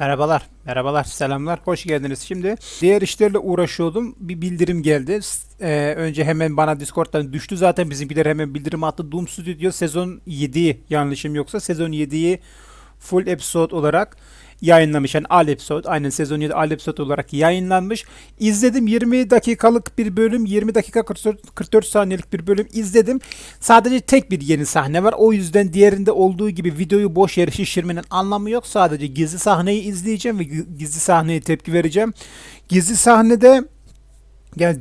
Merhabalar, merhabalar, selamlar, hoş geldiniz. Şimdi diğer işlerle uğraşıyordum, bir bildirim geldi. Ee, önce hemen bana Discord'dan düştü zaten bizimkiler hemen bildirim attı. Doom Studio sezon 7 yanlışım yoksa sezon 7'yi full episode olarak yayınlamış. Yani all episode, aynen sezon 7 all episode olarak yayınlanmış. İzledim 20 dakikalık bir bölüm, 20 dakika 44, 44 saniyelik bir bölüm izledim. Sadece tek bir yeni sahne var. O yüzden diğerinde olduğu gibi videoyu boş yere şişirmenin anlamı yok. Sadece gizli sahneyi izleyeceğim ve gi- gizli sahneye tepki vereceğim. Gizli sahnede yani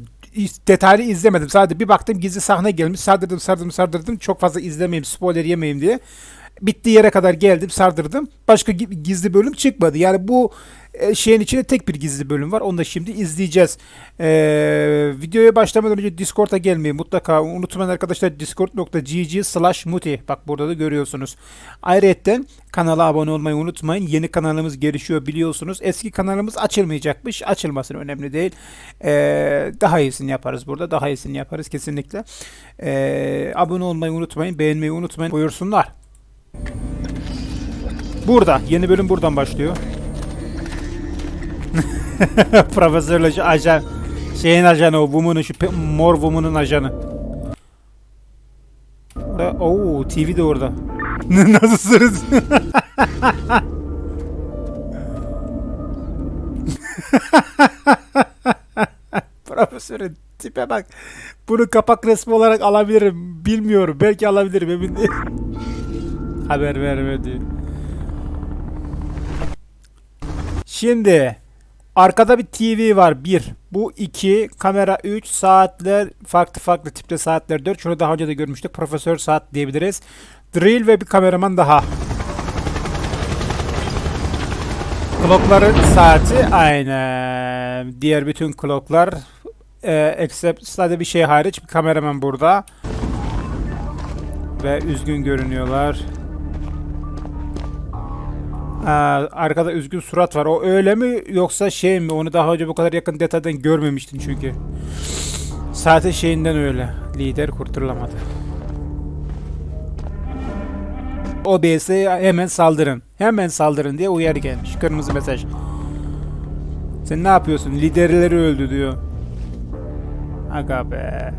detaylı izlemedim. Sadece bir baktım gizli sahne gelmiş. Sardırdım sardırdım sardırdım. Çok fazla izlemeyeyim spoiler yemeyeyim diye. Bittiği yere kadar geldim sardırdım. Başka gi- gizli bölüm çıkmadı. Yani bu e, şeyin içinde tek bir gizli bölüm var. Onu da şimdi izleyeceğiz. Ee, videoya başlamadan önce Discord'a gelmeyi mutlaka unutmayın arkadaşlar. Discord.gg slash muti. Bak burada da görüyorsunuz. Ayrıca kanala abone olmayı unutmayın. Yeni kanalımız gelişiyor biliyorsunuz. Eski kanalımız açılmayacakmış. Açılmasın önemli değil. Ee, daha iyisini yaparız burada. Daha iyisini yaparız kesinlikle. Ee, abone olmayı unutmayın. Beğenmeyi unutmayın. Buyursunlar. Burada. Yeni bölüm buradan başlıyor. Profesörle ajan şeyin ajanı o Woman'ın şu mor Woman'ın ajanı. Orada, oo TV de orada. Nasılsınız? Profesörün tipe bak. Bunu kapak resmi olarak alabilirim. Bilmiyorum. Belki alabilirim emin değilim. Haber vermedi. Şimdi arkada bir TV var 1. Bu 2. Kamera 3. Saatler farklı farklı tipte saatler 4. Şunu daha önce de görmüştük. Profesör saat diyebiliriz. Drill ve bir kameraman daha. Clock'ların saati aynen. Diğer bütün clock'lar e, except sadece bir şey hariç bir kameraman burada. Ve üzgün görünüyorlar. Aa, arkada üzgün surat var. O öyle mi yoksa şey mi? Onu daha önce bu kadar yakın detaydan görmemiştin çünkü. Saate şeyinden öyle. Lider kurtulamadı. OBS'e hemen saldırın. Hemen saldırın diye uyarı gelmiş. Kırmızı mesaj. Sen ne yapıyorsun? Liderleri öldü diyor. Aga be.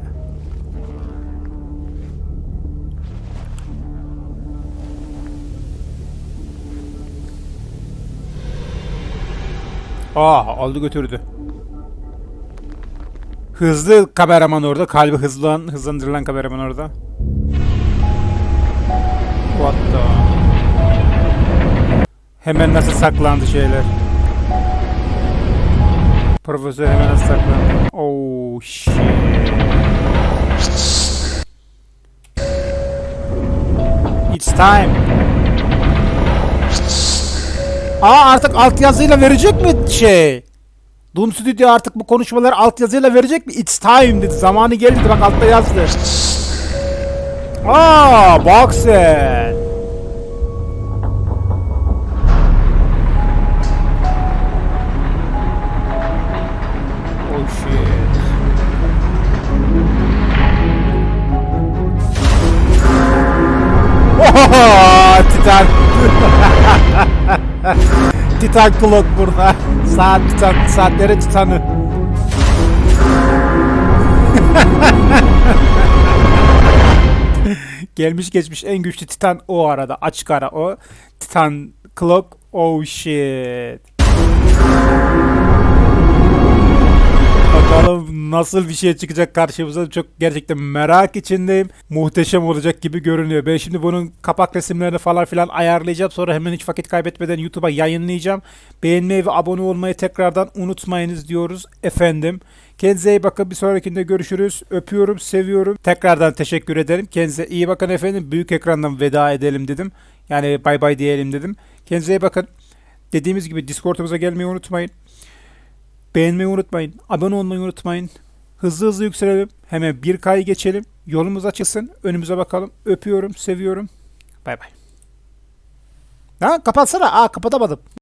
Aa aldı götürdü. Hızlı kameraman orada. Kalbi hızlan, hızlandırılan kameraman orada. What the? Hemen nasıl saklandı şeyler. Profesör hemen nasıl saklandı. Oh shit. It's time. Aa artık altyazıyla verecek mi şey? Doom Studio artık bu konuşmaları altyazıyla verecek mi? It's time dedi. Zamanı geldi. Bak altta yazdı. Aa bak sen. Oh shit. Oho, Titan. Titan Clock burada. Saat Titan, saatlere Titan'ı. Gelmiş geçmiş en güçlü Titan o arada. Açık ara o. Titan Clock. Oh shit. Bakalım nasıl bir şey çıkacak karşımıza çok gerçekten merak içindeyim. Muhteşem olacak gibi görünüyor. Ben şimdi bunun kapak resimlerini falan filan ayarlayacağım. Sonra hemen hiç vakit kaybetmeden YouTube'a yayınlayacağım. Beğenmeyi ve abone olmayı tekrardan unutmayınız diyoruz efendim. Kendinize iyi bakın. Bir sonrakinde görüşürüz. Öpüyorum, seviyorum. Tekrardan teşekkür ederim. Kendinize iyi bakın efendim. Büyük ekrandan veda edelim dedim. Yani bay bay diyelim dedim. Kendinize iyi bakın. Dediğimiz gibi Discord'umuza gelmeyi unutmayın. Beğenmeyi unutmayın. Abone olmayı unutmayın. Hızlı hızlı yükselelim. Hemen 1K'yı geçelim. Yolumuz açılsın. Önümüze bakalım. Öpüyorum, seviyorum. Bay bay. Ha kapatsana. Aa kapatamadım.